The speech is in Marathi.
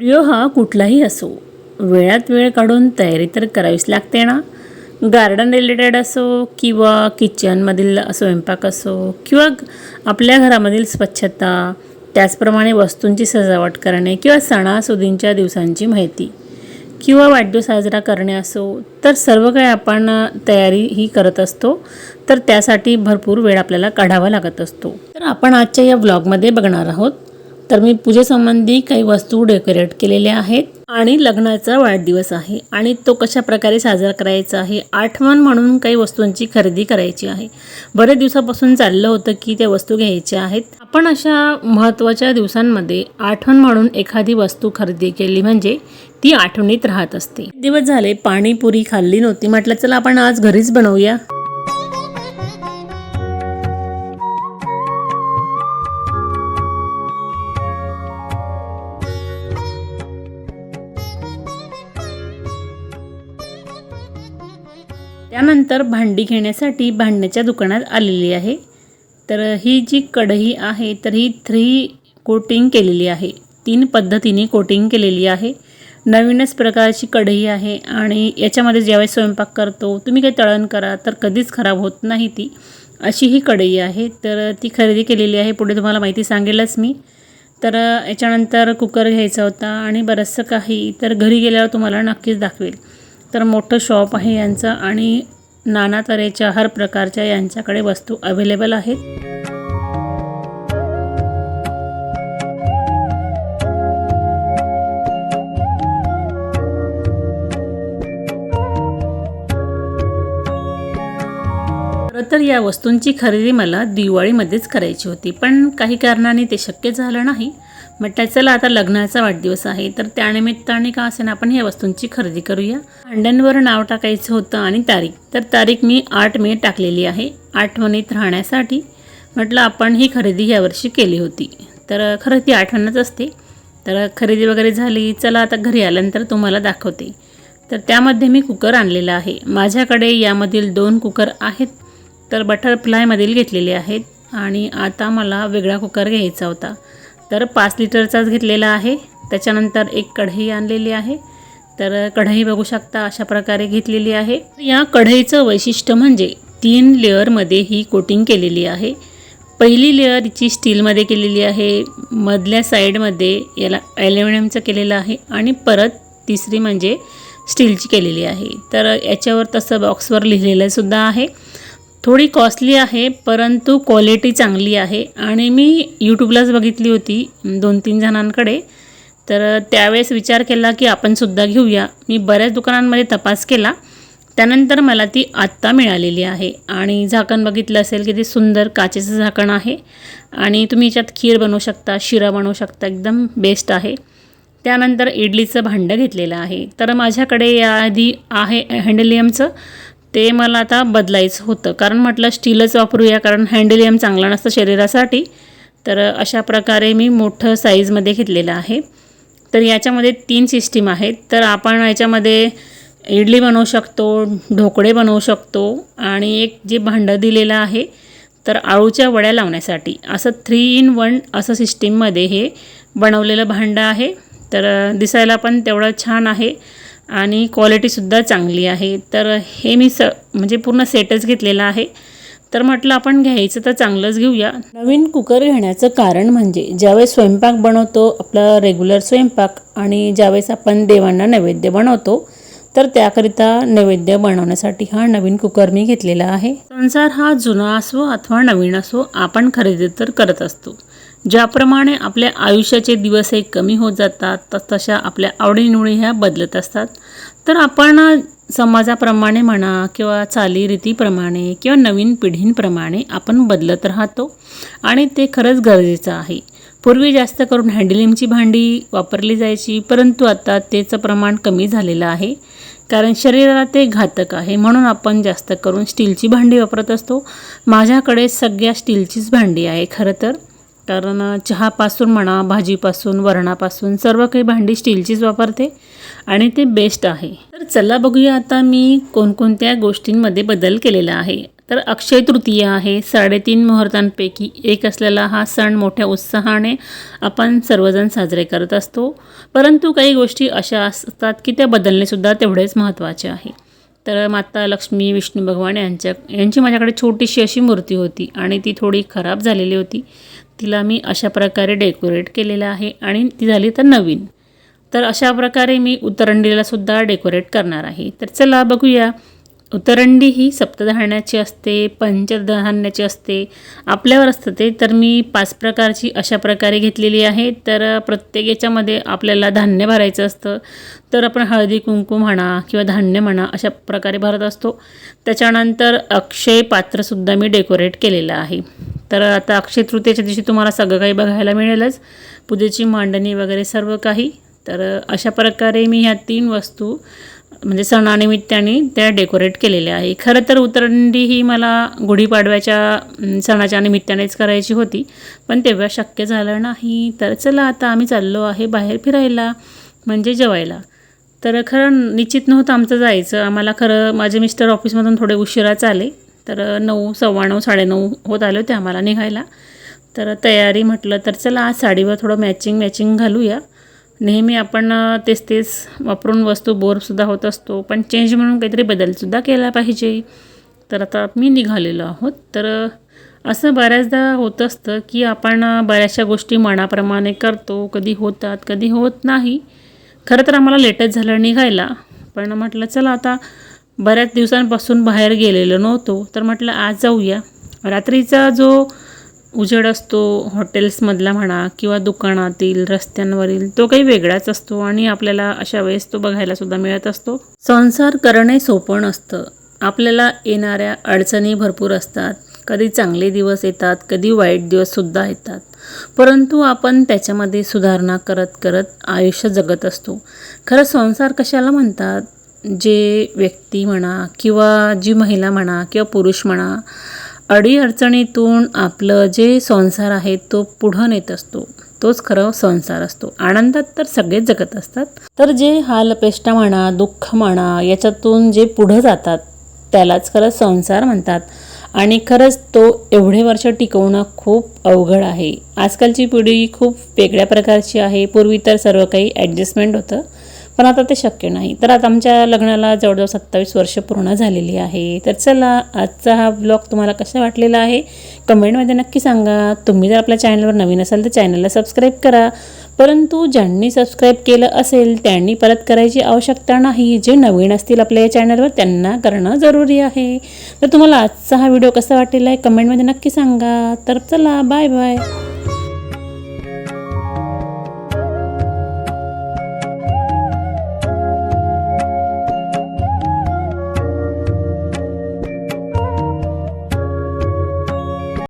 व्हिडिओ हा कुठलाही असो वेळात वेळ काढून तयारी तर करावीच लागते ना? गार्डन रिलेटेड असो किंवा किचनमधील स्वयंपाक असो किंवा आपल्या घरामधील स्वच्छता त्याचप्रमाणे वस्तूंची सजावट करणे किंवा सणासुदींच्या दिवसांची माहिती किंवा वाढदिवस साजरा करणे असो तर सर्व काही आपण तयारी ही करत असतो तर त्यासाठी भरपूर वेळ आपल्याला काढावा लागत असतो. तर आपण आजच्या या ब्लॉगमध्ये बघणार आहोत तर मी पूजेसंबंधी काही वस्तू डेकोरेट केलेल्या आहेत आणि लग्नाचा वाढदिवस आहे आणि तो कशा प्रकारे साजरा करायचा आहे आठवण म्हणून काही वस्तूंची खरेदी करायची आहे. बरेच दिवसापासून चाललं होतं की त्या वस्तू घ्यायच्या आहेत. आपण अशा महत्त्वाच्या दिवसांमध्ये आठवण म्हणून एखादी वस्तू खरेदी केली म्हणजे ती आठवणीत राहत असते. दिवस झाले पाणीपुरी खाल्ली नव्हती म्हटलं चला आपण आज घरीच बनवूया. त्यानंतर भांडी घेण्यासाठी भांडण्याच्या दुकानात आलेली आहे. तर ही जी कढई आहे तर ही थ्री कोटिंग केलेली आहे. तीन पद्धतीने कोटिंग केलेली आहे. नवीनच प्रकारची कढई आहे आणि याच्यामध्ये ज्यावेळेस स्वयंपाक करतो तुम्ही काही तळण करा तर कधीच खराब होत नाही ती. अशी ही कढई आहे. तर ती खरेदी केलेली आहे. पुढे तुम्हाला माहिती सांगेलच मी. तर याच्यानंतर कुकर घ्यायचा होता आणि बरंचसं काही. तर घरी गेल्यावर तुम्हाला नक्कीच दाखवेल. तर मोठं शॉप आहे यांचं आणि नाना तऱ्हेच्या हर प्रकारच्या यांच्याकडे वस्तू अवेलेबल आहेत. खरं तर या वस्तूंची खरेदी मला दिवाळीमध्येच करायची होती पण काही कारणाने ते शक्य झालं नाही. म्हटलं चला आता लग्नाचा वाढदिवस आहे. तर त्यानिमित्ताने का असेना आपण ह्या वस्तूंची खरेदी करूया. भांड्यांवर नाव टाकायचं होतं आणि तारीख. तर तारीख मी आठ मे टाकलेली आहे. आठवणीत राहण्यासाठी म्हटलं आपण ही खरेदी यावर्षी केली होती. तर खरं ती आठवणच असते. तर खरेदी वगैरे झाली चला आता घरी आल्यानंतर तुम्हाला दाखवते. तर त्यामध्ये मी कुकर आणलेला आहे. माझ्याकडे यामधील दोन कुकर आहेत. तर बटरफ्लायमधील घेतलेले आहेत. आणि आता मला वेगळा कुकर घ्यायचा होता. तर पाच लिटरचाच घेतलेला आहे. त्याच्यानंतर एक कढई आणलेली आहे. तर कढई बघू शकता अशा प्रकारे घेतलेली आहे. या कढईचं वैशिष्ट्य म्हणजे तीन लेअरमध्ये ही कोटिंग केलेली आहे. पहिली लेअर जी स्टीलमध्ये केलेली आहे मधल्या साईडमध्ये याला ॲल्युमिनियमचं केलेलं आहे आणि परत तिसरी म्हणजे स्टीलची केलेली आहे. तर याच्यावर तसं बॉक्सवर लिहिलेलं सुद्धा आहे. थोडी कॉस्टली आहे परंतु क्वालिटी चांगली आहे. आणि मी यूट्यूबलाच बघितली होती दोन तीन जणांकडे. तर त्यावेळेस विचार केला की आपण सुद्धा घेऊया. मी बऱ्याच दुकानांमध्ये तपास केला. त्यानंतर मला ती आत्ता मिळालेली आहे. आणि झाकण बघितलं असेल की ते सुंदर काचेचं झाकण आहे. आणि तुम्ही याच्यात खीर बनवू शकता शिरा बनवू शकता एकदम बेस्ट आहे. त्यानंतर इडलीचं भांडं घेतलेलं आहे. तर माझ्याकडे याआधी आहे हँडलियमचं ते मला आता बदलायचं होतं. कारण म्हटलं स्टीलच वापरूया कारण हँडलियम चांगलं नसतं शरीरासाठी. तर अशा प्रकारे मी मोठं साईजमध्ये घेतलेलं आहे. तर याच्यामध्ये तीन सिस्टीम आहेत. तर आपण याच्यामध्ये इडली बनवू शकतो ढोकळे बनवू शकतो आणि एक जे भांडं दिलेलं आहे तर आळूच्या वड्या लावण्यासाठी. असं थ्री इन वन असं सिस्टीममध्ये हे बनवलेलं भांडं आहे. तर दिसायला पण तेवढं छान आहे. आणि क्वालिटीसुद्धा चांगली आहे. तर हे मी स म्हणजे पूर्ण सेटच घेतलेला आहे. तर म्हटलं आपण घ्यायचं तर चांगलंच घेऊया. नवीन कुकर घेण्याचं कारण म्हणजे ज्यावेळेस स्वयंपाक बनवतो आपला रेग्युलर स्वयंपाक आणि ज्यावेळेस आपण देवांना नैवेद्य बनवतो तर त्याकरिता नैवेद्य बनवण्यासाठी हा नवीन कुकर मी घेतलेला आहे. संसार हा जुना असो अथवा नवीन असो आपण खरेदी तर करत असतो. ज्याप्रमाणे आपल्या आयुष्याचे दिवस हे कमी होत जातात तस तशा आपल्या आवडीनिवडी ह्या बदलत असतात. तर आपण समाजाप्रमाणे म्हणा किंवा चालीरीतीप्रमाणे किंवा नवीन पिढींप्रमाणे आपण बदलत राहतो. आणि ते खरंच गरजेचं आहे. पूर्वी जास्त करून हँडलिंगची भांडी वापरली जायची परंतु आता त्याचं प्रमाण कमी झालेलं आहे. कारण शरीराला ते घातक आहे. म्हणून आपण जास्त करून स्टीलची भांडी वापरत असतो. माझ्याकडे सगळ्या स्टीलचीच भांडी आहे खरं तर. कारण चहापासून म्हणा भाजीपासून वरणापासून सर्व काही भांडी स्टीलचीच वापरते आणि ते बेस्ट आहे. तर चला बघूया आता मी कोणकोणत्या गोष्टींमध्ये बदल केलेला आहे. तर अक्षय तृतीया आहे साडेतीन मुहूर्तांपैकी एक असलेला हा सण मोठ्या उत्साहाने आपण सर्वजण साजरे करत असतो. परंतु काही गोष्टी अशा असतात की त्या बदलणेसुद्धा तेवढेच महत्त्वाचे आहे. तर माता लक्ष्मी विष्णू भगवान यांच्या यांची माझ्याकडे छोटीशी अशी मूर्ती होती आणि ती थोडी खराब झालेली होती. तिला मी अशा प्रकारे डेकोरेट केलेलं आहे आणि ती झाली तर नवीन. तर अशा प्रकारे मी उत्तरंडीलासुद्धा डेकोरेट करणार आहे. तर चला बघूया. उतरंडी ही सप्तधान्याची असते पंचधान्याची असते आपल्यावर असतं ते. तर मी पाच प्रकारची अशा प्रकारे घेतलेली आहे. तर प्रत्येक याच्यामध्ये आपल्याला धान्य भरायचं असतं. तर आपण हळदी कुंकू म्हणा किंवा धान्य म्हणा अशा प्रकारे भरत असतो. त्याच्यानंतर अक्षय पात्रसुद्धा मी डेकोरेट केलेलं आहे. तर आता अक्षय तृतीयेच्या दिवशी तुम्हाला सगळं काही बघायला मिळेलच. पूजेची मांडणी वगैरे सर्व काही. तर अशा प्रकारे मी ह्या तीन वस्तू म्हणजे सणानिमित्ताने त्या डेकोरेट केलेल्या आहे. खरं तर उतरंडी ही मला गुढीपाडव्याच्या सणाच्या निमित्तानेच करायची होती. पण तेव्हा शक्य झालं नाही. तर चला आता आम्ही चाललो आहे बाहेर फिरायला म्हणजे जेवायला. तर खरं निश्चित नव्हतं आमचं जायचं. आम्हाला खरं माझे मिस्टर ऑफिसमधून थोडे उशिराच आले तर नऊ सव्वा नऊ साडेनऊ होत आले होते आम्हाला निघायला. तर तयारी म्हटलं तर चला आज साडीवर थोडं मॅचिंग मॅचिंग घालूया. नेहमी आपण तेच तेच वापरून वस्तू बोरसुद्धा होत असतो पण चेंज म्हणून काहीतरी बदलसुद्धा केला पाहिजे. तर आता मी निघालेलो आहोत. तर असं बऱ्याचदा होत असतं की आपण बऱ्याचशा गोष्टी मनाप्रमाणे करतो. कधी होतात कधी होत नाही. खरं तर आम्हाला लेटच झालं निघायला. पण म्हटलं चला आता बऱ्याच दिवसांपासून बाहेर गेलेलो नव्हतो. तर म्हटलं आज जाऊया. रात्रीचा जो उजेड असतो हॉटेल्समधला म्हणा किंवा दुकानातील रस्त्यांवरील तो काही वेगळाच असतो आणि आपल्याला अशा वेळेस तो बघायलासुद्धा मिळत असतो. संसार करणे सोपं नसतं. आपल्याला येणाऱ्या अडचणी भरपूर असतात. कधी चांगले दिवस येतात कधी वाईट दिवससुद्धा येतात. परंतु आपण त्याच्यामध्ये सुधारणा करत करत आयुष्य जगत असतो. खरं संसार कशाला म्हणतात? जे व्यक्ती म्हणा किंवा जी महिला म्हणा किंवा पुरुष म्हणा अडीअडचणीतून आपलं जे संसार आहे तो पुढं नेत असतो. तोच खरं संसार असतो. आनंदात तर सगळेच जगत असतात. तर जे हालपेष्टा म्हणा दुःख म्हणा याच्यातून जे पुढं जातात त्यालाच खरं संसार म्हणतात. आणि खरंच तो एवढे वर्ष टिकवणं खूप अवघड आहे. आजकालची पिढी खूप वेगळ्या प्रकारची आहे. पूर्वी तर सर्व काही ॲडजस्टमेंट होतं. पण आता ते शक्य नाही. तर आता आमच्या लग्नाला जवळजवळ सत्तावीस वर्ष पूर्ण झालेली आहे. तर चला आजचा हा ब्लॉग तुम्हाला कसा वाटलेला आहे? कमेंटमध्ये नक्की सांगा. तुम्ही जर आपल्या चॅनलवर नवीन असाल तर चॅनलला सबस्क्राईब करा. परंतु ज्यांनी सबस्क्राईब केलं असेल त्यांनी परत करायची आवश्यकता नाही. जे नवीन असतील आपल्या या चॅनलवर त्यांना करणं जरुरी आहे. तर तुम्हाला आजचा हा व्हिडिओ कसा वाटलेला आहे? कमेंटमध्ये नक्की सांगा. तर चला बाय बाय